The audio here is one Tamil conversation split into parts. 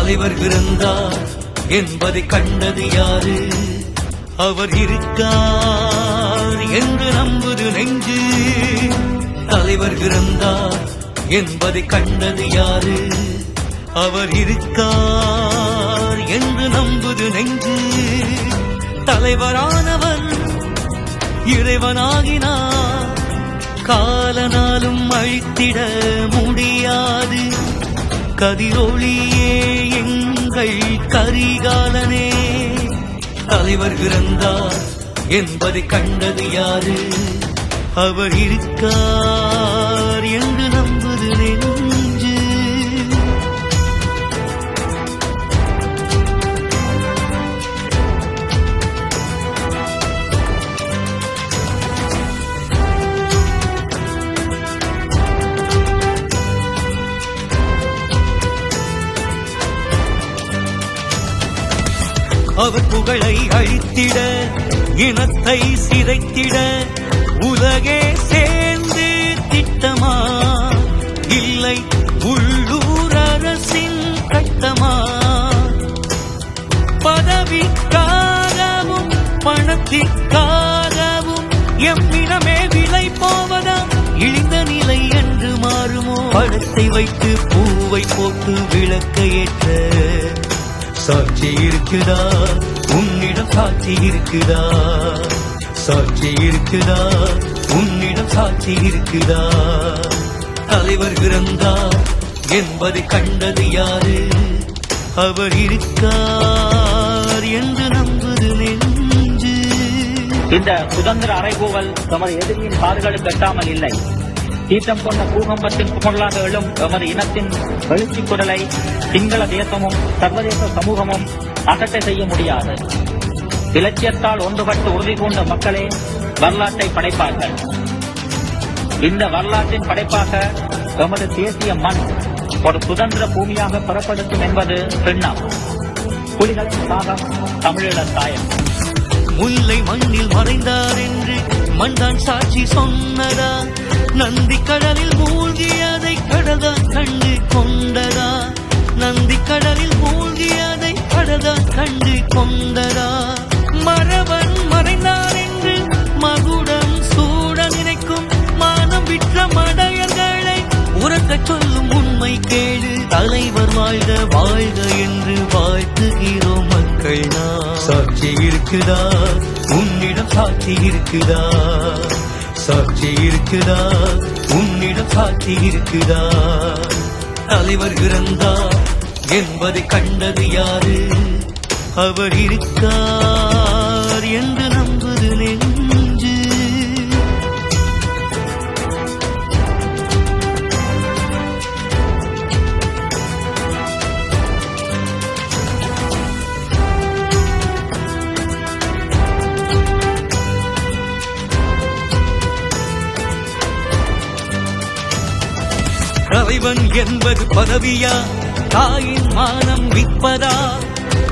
தலைவர் இருந்தார் என்பதை கண்டது யாரு? அவர் இருக்கார் என்று நம்புது நெஞ்சு. தலைவர் இருந்தார் என்பதை கண்டது யாரு? அவர் இருக்கார் என்று நம்புது நெஞ்சு. தலைவரானவர் இறைவனாகினார். காலனாலும் அழித்திட முடியாது. கதிரொளியே எங்கள் கரிகாலனே. தலைவர் இருந்தார் என்பதை கண்டது யாரு? அவர் இருக்கார் என்று அவர் புகழை அழித்திட இனத்தை சிதைத்திட உலகே சேர்ந்து திட்டமா? இல்லை உள்ளூர் அரசின் கட்டமா? பதவிக்காகவும் பணத்திற்காகவும் எம்மிடமே விலை போவதா? இழிந்த நிலை என்று மாறுமோ? படத்தை வைத்து பூவை போட்டு விளக்க ஏற்ற சாட்சி இருக்குதா? உன்னிடம் சாட்சி இருக்குதா? சாட்சி இருக்குதா? உன்னிடம் சாட்சி இருக்குதா? தலைவர் இருந்தா என்பதை கண்டது யாரு? அவர் இருக்கார் என்று நம்புது நெஞ்சு. இந்த சுதந்திர அறைகூவல் எமது எதிரியின் காதுகளுக்கு கட்டாமல் இல்லை. தீட்டம் கொண்ட பூகம்பத்தின் புகழாக எழும் எமது இனத்தின் எழுச்சி குரலை சிங்கள தேசமும் சர்வதேச சமூகமும் அகட்டை செய்ய முடியாது. இலட்சியத்தால் ஒன்றுபட்டு உறுதி பூண்ட மக்களே வரலாற்றை படைப்பார்கள். இந்த வரலாற்றின் படைப்பாக எமது தேசிய மண் ஒரு சுதந்திர பூமியாக பெறப்படுத்தும் என்பது பெண்ணம் புலிகளின் சாகம் தமிழீழ தாயம். முல்லை மண்ணில் மறைந்தார் என்று மண்தான் சாட்சி சொன்னதா? நந்தி கடலில் மூழ்கி அதை கடதான் கண்டு கொண்டதா? நந்தி கடலில் மூழ்கி அதை கடதான் கண்டு கொண்டதா? மரவன் மறைந்தார் என்று மகுடம் சூட நினைக்கும் மானம் விற்ற மடையர்களை உறக்கச் சொல்லும் உண்மை கேடு தலைவர் வாழ்க வாழ்க என்று வாழ்த்துகிறோம் மக்கள் நான் சாட்சி இருக்குதா? உன்னிடம் சாட்சி இருக்குதா? சாட்சி இருக்குதா? உன்னிடம் சாட்சி இருக்குதா? தலைவர் இறந்தா என்பதை கண்டது யாரு? அவர் இருக்கார் என்று தலைவன் என்பது பதவியா? தாயின் மானம் விற்பதா?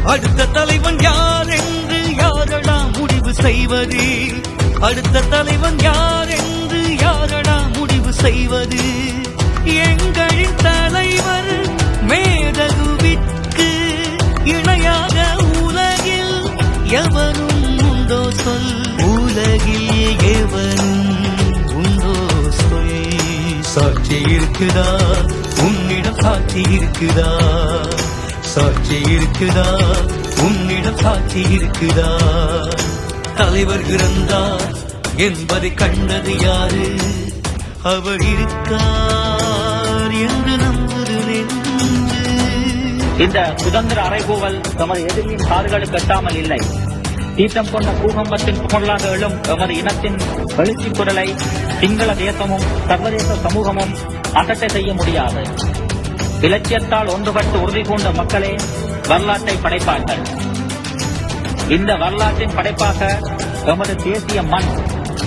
அடுத்த தலைவன் யார் என்று யாரடா முடிவு செய்வது? அடுத்த தலைவன் யார் என்று யாரடா முடிவு செய்வது? எங்களின் தலைவர் மேதகுவிற்கு இணையாக உலகில் எவரும் உண்டோ சொல். இருக்குதா? உன்னிடம் சாட்சி இருக்குதா? சாட்சி இருக்குதா? உன்னிடம் சாட்சி இருக்குதா? தலைவர் இருந்தா என்பதை கண்டது யாரு? அவர் இருக்கார் என்று நம்புகிறேன் இந்த சுதந்திர அறைகூவல் தமது எதிரியின் காதுகளுக்கு கட்டாமல் இல்லை. தீட்டம் கொண்ட பூகம்பத்தின் புகழாக எழும் எமது இனத்தின் எழுச்சி குரலை சிங்கள தேசமும் சர்வதேச சமூகமும் அகட்டை செய்ய முடியாது. இலட்சியத்தால் ஒன்றுபட்டு உறுதி பூண்ட மக்களே வரலாற்றை படைப்பார்கள். இந்த வரலாற்றின் படைப்பாக எமது தேசிய மண்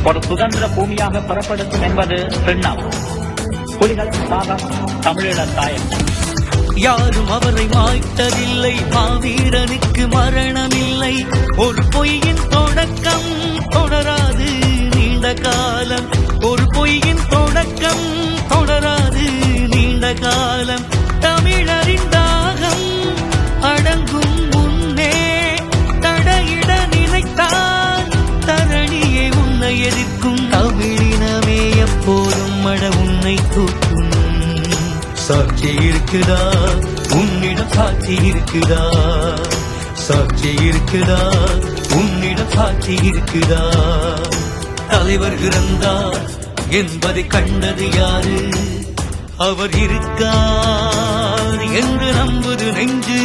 ஒரு சுதந்திர பூமியாக புறப்படுத்தும் என்பது பெண்ணம் புலிகளின் சாகம் தமிழீழ தாயம். யாரும் அவரை மாய்த்ததில்லை மாவீரனுக்கு மரணமில்லை. ஒரு பொய்யின் தொடக்கம் தொடராது நீண்ட காலம். ஒரு பொய்யின் தொடக்கம் தூக்கணும் சாட்சி இருக்குதா? உன்னிடம் சாட்சி இருக்குதா? சாட்சி இருக்குதா? உன்னிடம் சாட்சி இருக்குதா? தலைவர் இறந்தார் என்பதை கண்டது யாரு? அவர் இருக்கார் என்று நம்புது நெஞ்சு.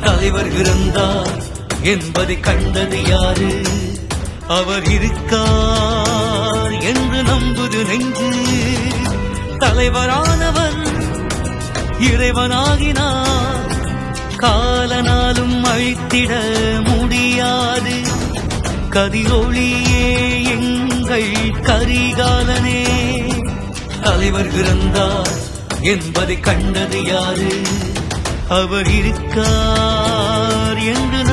தலைவர் இறந்தார் என்பதை கண்டது யாரு? அவர் இருக்கார் என்று நம்புது நெஞ்சு. தலைவரானவன் இறைவனாகினார். காலனாலும் அழித்திட முடியாது. கதிரொளியே எங்கள் கரிகாலனே. தலைவர் இறந்தார் என்பதை கண்டது யாரு? அவர் இருக்கார் என்று